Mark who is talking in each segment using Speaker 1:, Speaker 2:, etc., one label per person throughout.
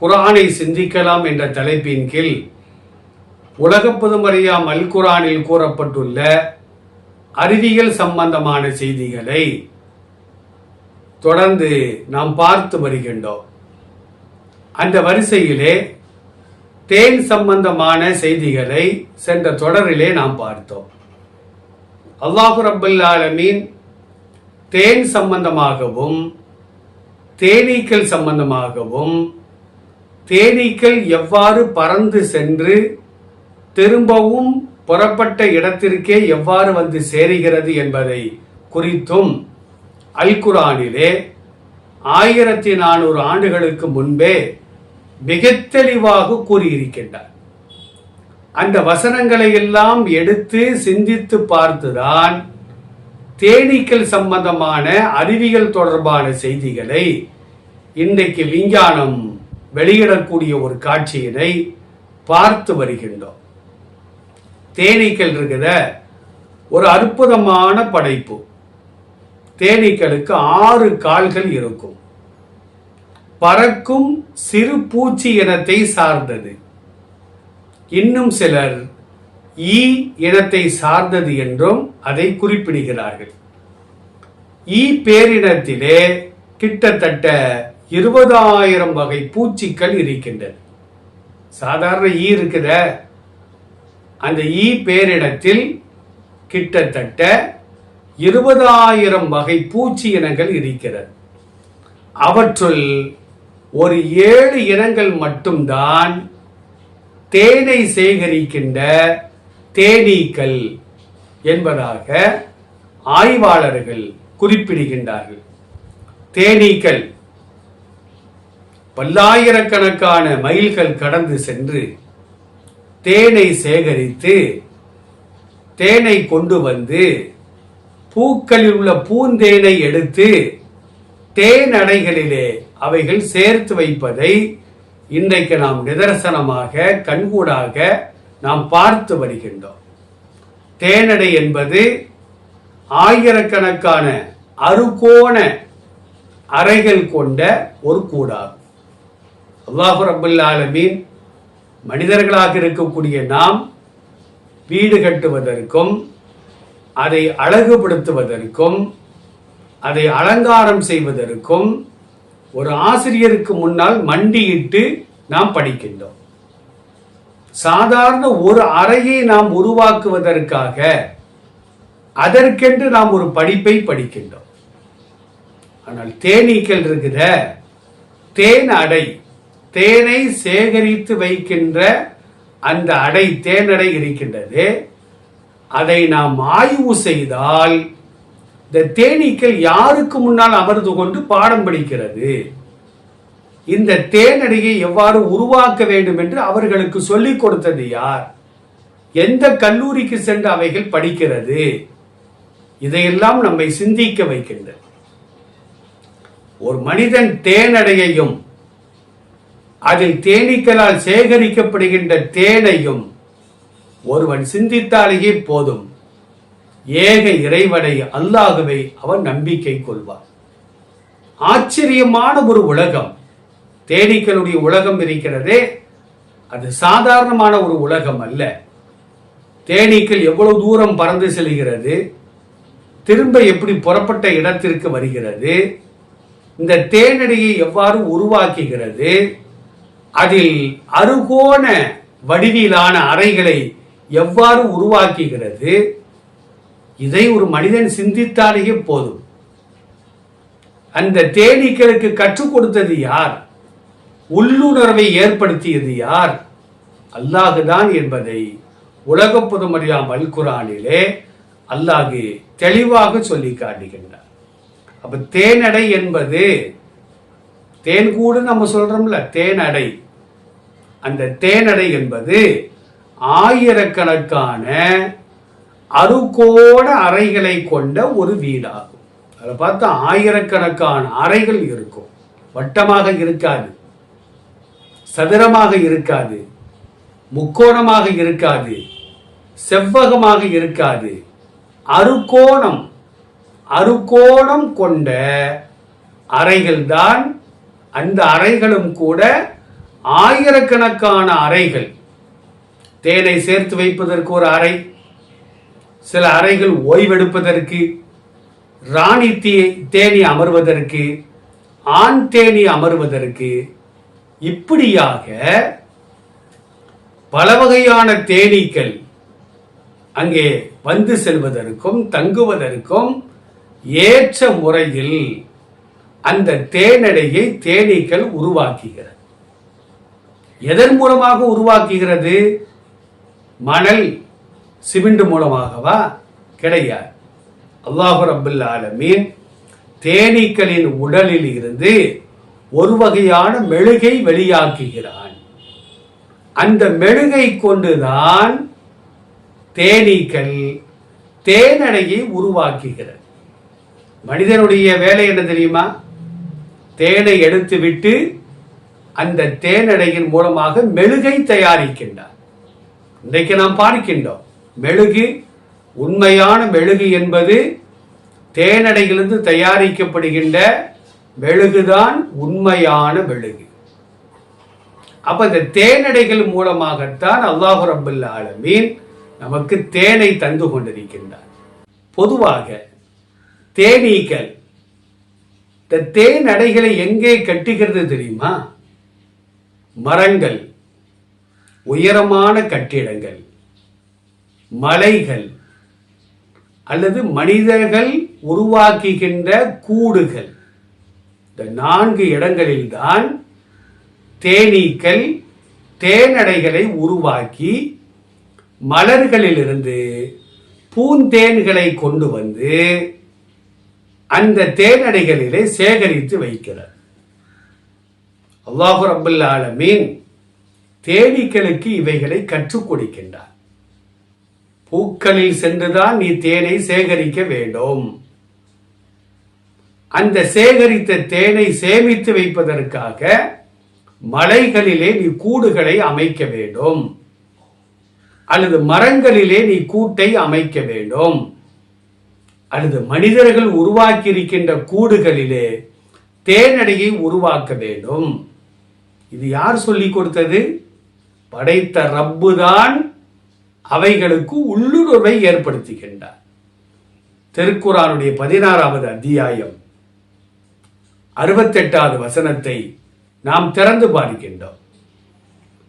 Speaker 1: குரானை சிந்திக்கலாம் என்ற தலைப்பின் கீழ் உலக பொதுமறையாம் அல் குரானில் கூறப்பட்டுள்ள அறிவியல் சம்பந்தமான செய்திகளை தொடர்ந்து நாம் பார்த்து வருகின்றோம். அந்த வரிசையிலே தேன் சம்பந்தமான செய்திகளை சென்ற தொடரிலே நாம் பார்த்தோம். அல்லாஹு ரப்பல் ஆலமீன் தேன் சம்பந்தமாகவும் தேனீக்கள் சம்பந்தமாகவும் தேனீக்கள் எவ்வாறு பறந்து சென்று திரும்பவும் புறப்பட்ட இடத்திற்கே எவ்வாறு வந்து சேருகிறது என்பதை குறித்தும் அல் குரானிலே ஆயிரத்தி நானூறு ஆண்டுகளுக்கு முன்பே மிக தெளிவாக கூறியிருக்கின்றார். அந்த வசனங்களை எல்லாம் எடுத்து சிந்தித்து பார்த்துதான் தேனீக்கள் சம்பந்தமான அறிவியல் தொடர்பான செய்திகளை இன்றைக்கு விஞ்ஞானம் வெளியிடக்கூடிய ஒரு காட்சியினை பார்த்து வருகின்றோம். தேனீக்கள் இருக்கிற ஒரு அற்புதமான படைப்பு. தேனீக்களுக்கு ஆறு கால்கள் இருக்கும். பறக்கும் சிறு பூச்சி இனத்தை சார்ந்தது. இன்னும் சிலர் ஈ இனத்தை சார்ந்தது என்றும் அதை குறிப்பிடுகிறார்கள். ஈ பேரினத்திலே கிட்டத்தட்ட இருபதாயிரம் வகை பூச்சிகள் இருக்கின்றன. சாதாரண ஈ இருக்குத? அந்த ஈ பேரிடத்தில் கிட்டத்தட்ட இருபதாயிரம் வகை பூச்சி இனங்கள் இருக்கிறது. அவற்றுள் ஒரு ஏழு இனங்கள் மட்டும்தான் தேனை சேகரிக்கின்ற தேனீக்கள் என்பதாக ஆய்வாளர்கள் குறிப்பிடுகின்றார்கள். தேனீக்கள் பல்லாயிரக்கணக்கான மைல்கள் கடந்து சென்று தேனை சேகரித்து தேனை கொண்டு வந்து பூக்களில் உள்ள பூந்தேனை எடுத்து தேன் அடைகளிலே அவைகள் சேர்த்து வைப்பதை இன்றைக்கு நாம் நிதர்சனமாக கண்கூடாக நாம் பார்த்து வருகின்றோம். தேனடை என்பது ஆயிரக்கணக்கான அறுகோண அறைகள் கொண்ட ஒரு கூடாகும். அல்லாஹு ரபுல் ஆலமீன் மனிதர்களாக இருக்கக்கூடிய நாம் வீடு கட்டுவதற்கும் அதை அழகுபடுத்துவதற்கும் அதை அலங்காரம் செய்வதற்கும் ஒரு ஆசிரியருக்கு முன்னால் மண்டியிட்டு நாம் படிக்கின்றோம். சாதாரண ஒரு அறையை நாம் உருவாக்குவதற்காக அதற்கென்று நாம் ஒரு படிப்பை படிக்கின்றோம். ஆனால் தேனீக்கள் இருக்குத தேன் அடை தேனை சேகரித்து வைக்கின்ற அந்த அடை தேனடை இருக்கின்றது. அதை நாம் ஆய்வு செய்தால் இந்த தேனீக்கள் யாருக்கு முன்னால் அமர்ந்து கொண்டு பாடம் படிக்கிறது? இந்த தேனடியை எவ்வாறு உருவாக்க வேண்டும் என்று அவர்களுக்கு சொல்லிக் கொடுத்தது யார்? எந்த கல்லூரிக்கு சென்று அவைகள் படிக்கிறது? இதையெல்லாம் நம்மை சிந்திக்க வைக்கின்றது. ஒரு மனிதன் தேனடையையும் அதில் தேனீக்களால் சேகரிக்கப்படுகின்ற தேனையும் ஒருவன் சிந்தித்தாலேயே போதும். ஏக இறைவனை அல்லாகவே அவன் நம்பிக்கை கொள்வான். ஆச்சரியமான ஒரு உலகம். தேனீக்களுடைய உலகம் இருக்கிறதே அது சாதாரணமான ஒரு உலகம் அல்ல. தேனீக்கள் எவ்வளவு தூரம் பறந்து செல்கிறது திரும்ப எப்படி புறப்பட்ட இடத்திற்கு வருகிறது இந்த தேனடியை எவ்வாறு உருவாக்குகிறது அதில் அறுகோண வடிவிலான அறைகளை எவ்வாறு உருவாக்குகிறது? இதை ஒரு மனிதன் சிந்தித்தாலேயே போதும். அந்த தேனீக்களுக்கு கற்றுக் கொடுத்தது யார்? உள்ளுணர்வை ஏற்படுத்தியது யார்? அல்லாஹுதான் என்பதை உலக புதுமறியாம் அல்குரானிலே அல்லாஹு தெளிவாக சொல்லி காட்டுகின்றார். அப்ப தேனடை என்பது தேன் கூடு நம்ம சொல்றோம்ல தேனடை. அந்த தேனடை என்பது ஆயிரக்கணக்கான அறுகோண அறைகளை கொண்ட ஒரு வீடாகும். அதில் பார்த்தா ஆயிரக்கணக்கான அறைகள் இருக்கும். வட்டமாக இருக்காது. சதுரமாக இருக்காது. முக்கோணமாக இருக்காது. செவ்வகமாக இருக்காது. அறுகோணம். அறுகோணம் கொண்ட அறைகள்தான் அந்த அறைகளும் கூட ஆயிரக்கணக்கான அறைகள். தேனை சேர்த்து வைப்பதற்கு ஒரு அறை சில அறைகள் ஓய்வெடுப்பதற்கு ராணி தே தேனி அமர்வதற்கு ஆண் தேனி அமர்வதற்கு இப்படியாக பல வகையான தேனீக்கள் அங்கே வந்து செல்வதற்கும் தங்குவதற்கும் ஏற்ற முறையில் அந்த தேனடையை தேனீக்கள் உருவாக்குகிறது. எதன் மூலமாக உருவாக்குகிறது? மணல் சிமெண்ட் மூலமாகவா? கிடையாது. அல்லாஹு ரபுல் ஆலமீன் தேனீக்களின் உடலில் இருந்து ஒரு வகையான மெழுகை வெளியாக்குகிறான். அந்த மெழுகை கொண்டுதான் தேனீக்கள் தேனடையை உருவாக்குகிறது. மனிதனுடைய வேலை என்ன தெரியுமா? தேனை எடுத்து விட்டு அந்த தேனடையின் மூலமாக மெழுகை தயாரிக்கின்றார். இன்றைக்கு நாம் பார்க்கின்றோம் மெழுகு உண்மையான மெழுகு என்பது தேனடையிலிருந்து தயாரிக்கப்படுகின்ற மெழுகுதான் உண்மையான மெழுகு. அப்ப இந்த தேனடைகள் மூலமாகத்தான் அல்லாஹு ரபுல்ல ஆலமீன் நமக்கு தேனை தந்து கொண்டிருக்கின்றார். பொதுவாக தேனீக்கள் இந்த தேனடைகளை எங்கே கட்டுகிறது தெரியுமா? மரங்கள் உயரமான கட்டிடங்கள் மலைகள் அல்லது மனிதர்கள் உருவாக்குகின்ற கூடுகள். இந்த நான்கு இடங்களில்தான் தேனீக்கள் தேனடைகளை உருவாக்கி மலர்களிலிருந்து பூந்தேன்களை கொண்டு வந்து அந்த தேனடைகளிலே சேகரித்து வைக்கிறார். அல்லாஹு ரபுல் ஆலமீன் தேனீக்களுக்கு இவைகளை கற்றுக் கொடுக்கின்றார். பூக்களில் சென்றுதான் நீ தேனை சேகரிக்க வேண்டும். அந்த சேகரித்த தேனை சேமித்து வைப்பதற்காக மலைகளிலே நீ கூடுகளை அமைக்க வேண்டும். அல்லது மரங்களிலே நீ கூட்டை அமைக்க வேண்டும். அல்லது மனிதர்கள் உருவாக்கி இருக்கின்ற கூடுகளிலே தேனடையை உருவாக்க வேண்டும். இது யார் சொல்லி கொடுத்தது? படைத்த ரப்பு தான் அவைகளுக்கு உள்ளுணர்வை ஏற்படுத்துகின்றார். திருக்குறானுடைய பதினாறாவது அத்தியாயம் அறுபத்தெட்டாவது வசனத்தை நாம் திறந்து பார்க்கின்றோம்.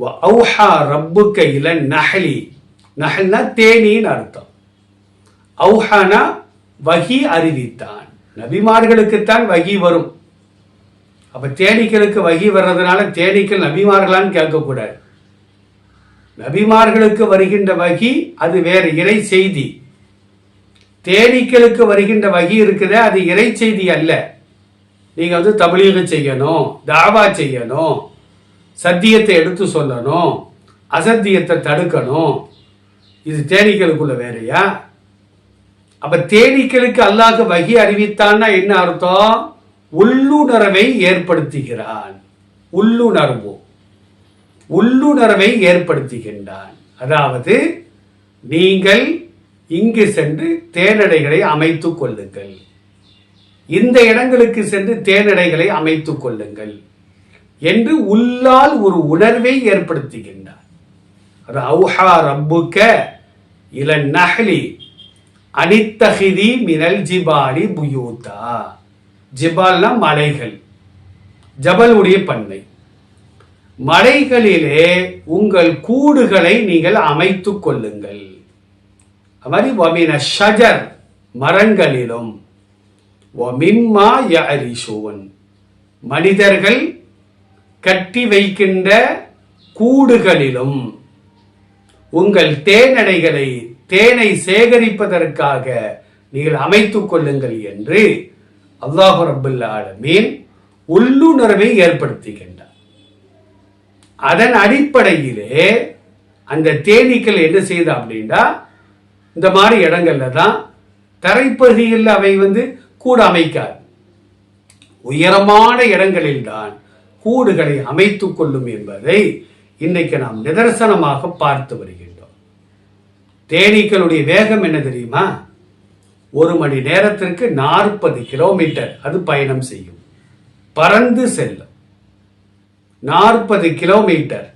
Speaker 1: அவுஹா ரப்புக்க இல நஹலி. நஹல்னா தேனின்னு அர்த்தம். அவுஹானா வகி அறிவித்தான். நபிமார்களுக்குத்தான் வகி வரும். அப்போ தேனீக்களுக்கு வகி வர்றதுனால தேனீக்கள் நபிமார்களான்னு கேட்கக்கூடாது. நபிமார்களுக்கு வருகின்ற வகி அது வேறு இறை செய்தி. தேனீக்களுக்கு வருகின்ற வகி இருக்குதே அது இறை செய்தி அல்ல. நீங்கள் வந்து தமிழீக செய்யணும் தாவா செய்யணும் சத்தியத்தை எடுத்து சொல்லணும் அசத்தியத்தை தடுக்கணும். இது தேனீக்களுக்குள்ள வேறையா? அப்போ தேனீக்களுக்கு அல்லாஹ் வகி அறிவித்தான்னா என்ன அர்த்தம்? உள்ளுணர்வை ஏற்படுத்துகிறான். உள்ளுணர்வு. உள்ளுணர்வை ஏற்படுத்துகின்றான். அதாவது நீங்கள் இங்கு சென்று தேனடைகளை அமைத்துக் கொள்ளுங்கள். இந்த இடங்களுக்கு சென்று தேனடைகளை அமைத்துக் கொள்ளுங்கள் என்று உள்ளால் ஒரு உணர்வை ஏற்படுத்துகின்றார் ரவுஹா ரப்புக்க இல அனித்தகிதி மினல் ஜிபாலி புயூதா ஜிபால்னா மலைகள். ஜபலுடைய பண்ணை மலைகளிலே உங்கள் கூடுகளை நீங்கள் அமைத்துக் கொள்ளுங்கள். அது மாதிரி வமின ஷஜர் மரங்களிலும் வமிம்மா யரிஷூன் மனிதர்கள் கட்டி வைக்கின்ற கூடுகளிலும் உங்கள் தேனடைகளை தேனை சேகரிப்பதற்காக நீங்கள் அமைத்துக் கொள்ளுங்கள் என்று அல்லாஹு ரபுல் ஆலமீன் உள்ளுணர்வை ஏற்படுத்துகின்றார். அதன் அடிப்படையிலே அந்த தேனீக்கள் என்ன செய்யுது அப்படின்னா இந்த மாதிரி இடங்கள்ல தான் தரைப்பகுதியில் அவை வந்து கூடு அமைக்காது. உயரமான இடங்களில்தான் கூடுகளை அமைத்துக் கொள்ளும் என்பதை இன்றைக்கு நாம் நிதர்சனமாக பார்த்து வருகின்றோம். தேனீக்களுடைய வேகம் என்ன தெரியுமா? ஒரு மணி நேரத்திற்கு நாற்பது கிலோமீட்டர் அது பயணம் செய்யும். பறந்து செல்லும். நாற்பது கிலோமீட்டர்.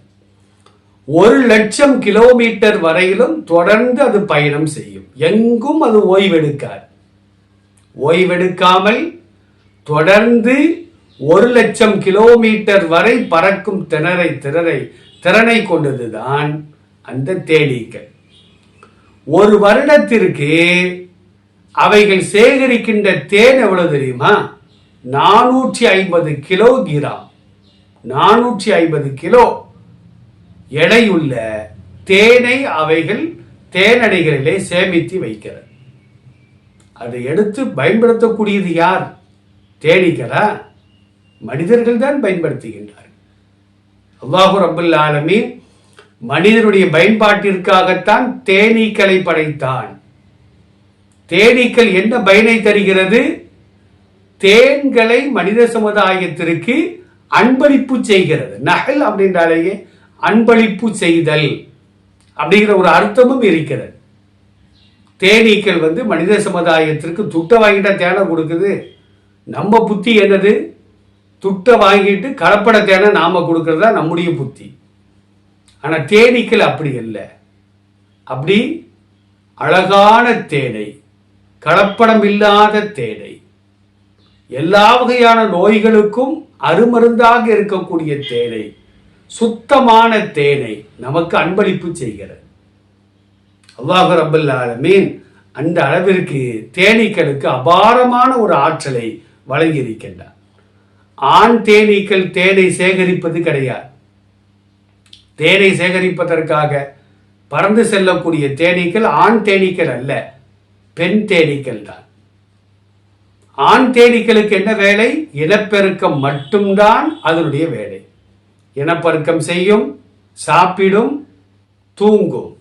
Speaker 1: ஒரு லட்சம் கிலோமீட்டர் வரையிலும் தொடர்ந்து அது பயணம் செய்யும். எங்கும் அது ஓய்வெடுக்காது. ஓய்வெடுக்காமல் தொடர்ந்து ஒரு லட்சம் கிலோமீட்டர் வரை பறக்கும் திணறை திறனை திறனை கொண்டதுதான் அந்த தேனீக்கள். ஒரு வருடத்திற்கு அவைகள் சேகரிக்கின்ற தேன் எவ்வளவு தெரியுமா? நானூற்றி ஐம்பது கிலோ கிராம். நானூற்றி ஐம்பது கிலோ. எடையுள்ள தேனை அவைகள் தேனடைகளிலே சேமித்து வைக்கிறது. அதை எடுத்து பயன்படுத்தக்கூடியது யார்? தேனீக்களா? மனிதர்கள் தான் பயன்படுத்துகின்றார்கள். அல்லாஹு ரபுல் ஆலமீன் மனிதனுடைய பயன்பாட்டிற்காகத்தான் தேனீக்களை படைத்தான். தேனீக்கள் என்ன பயனை தருகிறது? தேன்களை மனித சமுதாயத்திற்கு அன்பளிப்பு செய்கிறது. நகல் அப்படின்றாலேயே அன்பளிப்பு செய்தல் அப்படிங்கிற ஒரு அர்த்தமும் இருக்கிறது. தேனீக்கள் வந்து மனித சமுதாயத்திற்கு துட்டை வாங்கிட்டா தேனை கொடுக்குது. நம்ம புத்தி என்னது? துட்டை வாங்கிட்டு கலப்பட தேனை நாம் கொடுக்கறதா நம்முடைய புத்தி. ஆனால் தேனீக்கள் அப்படி இல்லை அப்படி அழகான தேனை கலப்படம் இல்லாத தேனை. எல்லா வகையான நோய்களுக்கும் அருமருந்தாக இருக்கக்கூடிய தேனை சுத்தமான தேனை நமக்கு அன்பளிப்பு செய்கிறது. அல்லாஹ் ரபுல் ஆலமீன் அந்த அளவிற்கு தேனீக்களுக்கு அபாரமான ஒரு ஆற்றலை வழங்கியிருக்கின்றார். ஆண் தேனீக்கள் தேனை சேகரிப்பது கிடையாது. தேனை சேகரிப்பதற்காக பறந்து செல்லக்கூடிய தேனீக்கள் ஆண் தேனீக்கள் அல்ல. பெண் தேனீக்கள் தான். ஆண் தேனீக்களுக்கு என்ன வேலை? இனப்பெருக்கம் மட்டும்தான் அதனுடைய வேலை. இனப்பெருக்கம் செய்யும் சாப்பிடும் தூங்கும்.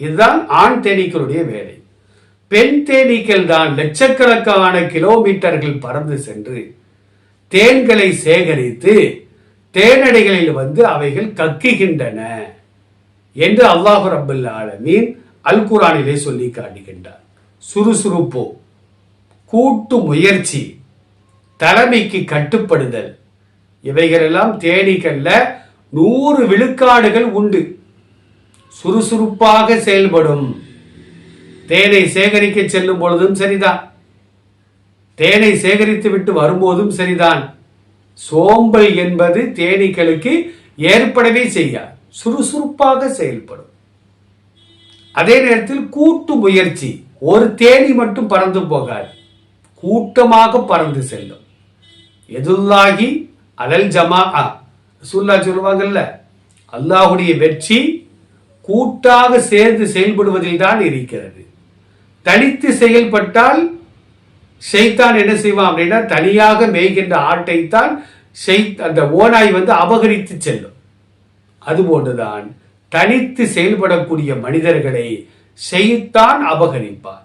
Speaker 1: இதுதான் ஆண் தேனீக்களுடைய வேலை. பெண் தேனீக்கள் தான் லட்சக்கணக்கான கிலோமீட்டர்கள் பறந்து சென்று தேன்களை சேகரித்து தேனடைகளில் வந்து அவைகள் கக்குகின்றன என்று அல்லாஹு ரபுல் ஆலமீன் அல் குரானிலே சொல்லி காட்டுகின்றார். சுறுசுறுப்பு கூட்டு முயற்சி தலைமைக்கு கட்டுப்படுதல். இவைகளெல்லாம் தேனீக்கல்ல நூறு விழுக்காடுகள் உண்டு. சுறுசுறுப்பாக செயல்படும். தேனை சேகரிக்க செல்லும் பொழுதும் சரிதான். தேனை சேகரித்து விட்டு வரும்போதும் சரிதான். சோம்பல் என்பது தேனீக்களுக்கு ஏற்படவே செய்யாது. சுறுசுறுப்பாக செயல்படும். அதே நேரத்தில் கூட்டு முயற்சி. ஒரு தேனி மட்டும் பறந்து போகாது. கூட்டமாக பறந்து செல்லும். எதுல்லாகி அலல் ஜமா சுல்லா சொல்லுவாங்கல்ல அல்லாஹுடைய வெற்றி கூட்டாக சேர்ந்து செயல்படுவதில் தான் இருக்கிறது. தனித்து செயல்பட்டால் ஷைத்தான் என்ன செய்வான் அப்படின்னா தனியாக மேய்கின்ற ஆட்டைத்தான் ஷெய்த் அந்த ஓனாய் வந்து அபகரித்து செல்லும். அதுபோன்றுதான் தனித்து செயல்படக்கூடிய மனிதர்களை செய்தான் அபகரிப்பார்.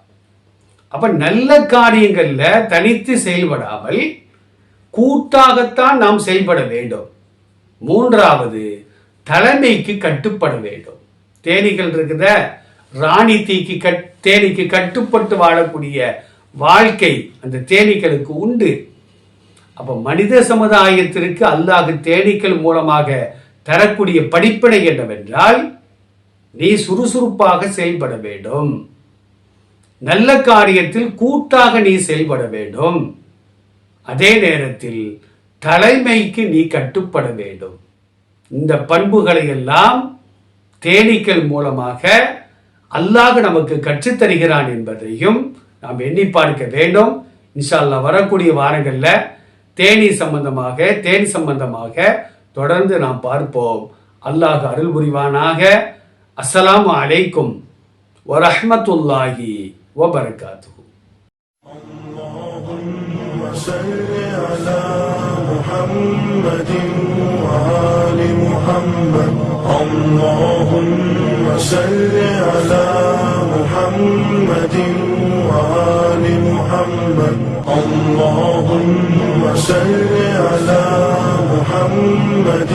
Speaker 1: அப்ப நல்ல காரியங்கள்ல தனித்து செயல்படாமல் கூட்டாகத்தான் நாம் செயல்பட வேண்டும். மூன்றாவது தலைமைக்கு கட்டுப்பட வேண்டும். தேனீக்கள் இருக்குத ராணி தீக்கு கட் தேனீக்கு கட்டுப்பட்டு வாழக்கூடிய வாழ்க்கை அந்த தேனீக்களுக்கு உண்டு. அப்ப மனித சமுதாயத்திற்கு அல்லாஹ் தேனீக்கள் மூலமாக தரக்கூடிய படிப்பினை என்னவென்றால் நீ சுறுசுறுப்பாக செயல்பட வேண்டும். நல்ல காரியத்தில் கூட்டாக நீ செயல்பட வேண்டும். அதே நேரத்தில் தலைமைக்கு நீ கட்டுப்பட வேண்டும். இந்த பண்புகளை எல்லாம் தேனீக்கள் மூலமாக அல்லாஹ் நமக்கு கற்றுத் தருகிறான் என்பதையும் நாம் எண்ணி பார்க்க வேண்டும். இன்ஷால்லா வரக்கூடிய வாரங்களில் தேனி சம்பந்தமாக தேன் சம்பந்தமாக தொடர்ந்து நாம் பார்ப்போம். அல்லாஹ் அருள் புரிவானாக. அஸ்ஸலாமு அலைக்கும் வரஹ்மத்துல்லாஹி வபரகாத்துஹு
Speaker 2: صل على محمد وآل محمد اللهم صل على محمد وآل محمد اللهم صل على محمد